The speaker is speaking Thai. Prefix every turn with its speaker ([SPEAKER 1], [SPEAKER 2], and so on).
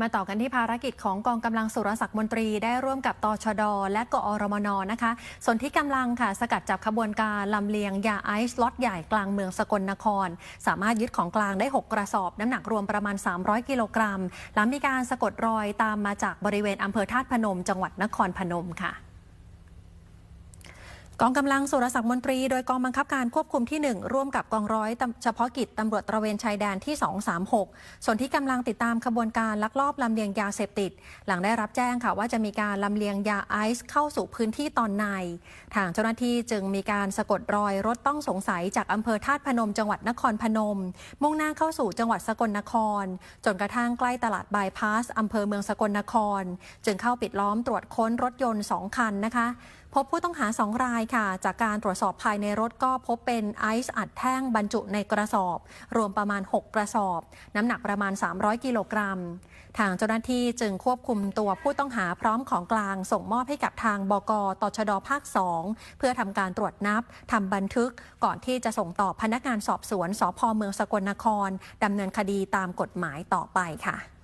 [SPEAKER 1] มาต่อกันที่ภารกิจของกองกำลังสุรศักดิ์มนตรีได้ร่วมกับตชด และกอรมนนะคะ ส่วนที่กำลังค่ะ สกัดจับขบวนการลำเลียงยาไอซ์ล็อตใหญ่กลางเมืองสกลนคร สามารถยึดของกลางได้ 6 กระสอบ น้ำหนักรวมประมาณ 300 กิโลกรัม หลังมีการสะกดรอยตามมาจากบริเวณอำเภอธาตุพนม จังหวัดนครพนมค่ะ กองกำลังสุรศักดิ์มนตรีโดยกองบังคับการควบคุมที่ 1 ร่วมกับกองร้อยเฉพาะกิจตำรวจตระเวนชายแดนที่ 236 ส่วนที่กำลังติดตามขบวนการลักลอบลำเลียงยาเสพติด หลังได้รับแจ้งค่ะว่าจะมีการลำเลียงยาไอซ์เข้าสู่พื้นที่ตอนใน ทางเจ้าหน้าที่จึงมีการสะกดรอยรถต้องสงสัยจากอำเภอธาตุพนม จังหวัดนครพนม มุ่งหน้าเข้าสู่จังหวัดสกลนคร จนกระทั่งใกล้ตลาดบายพาสอำเภอเมืองสกลนคร จึงเข้าปิดล้อมตรวจค้นรถยนต์ 2 คันนะคะ พบผู้ต้องหา2รายค่ะ จากการตรวจสอบภายในรถก็พบเป็นไอซ์อัดแท่งบรรจุในกระสอบ รวมประมาณ 6 กระสอบ น้ำหนักประมาณ 300 กิโลกรัม ทางเจ้าหน้าที่จึงควบคุมตัวผู้ต้องหาพร้อมของกลางส่งมอบให้กับทางบกตชดภาค 2 เพื่อทำการตรวจนับทำบันทึกก่อนที่จะส่งต่อพนักงานสอบสวนสพเมืองสกลนครดำเนินคดีตามกฎหมายต่อไปค่ะ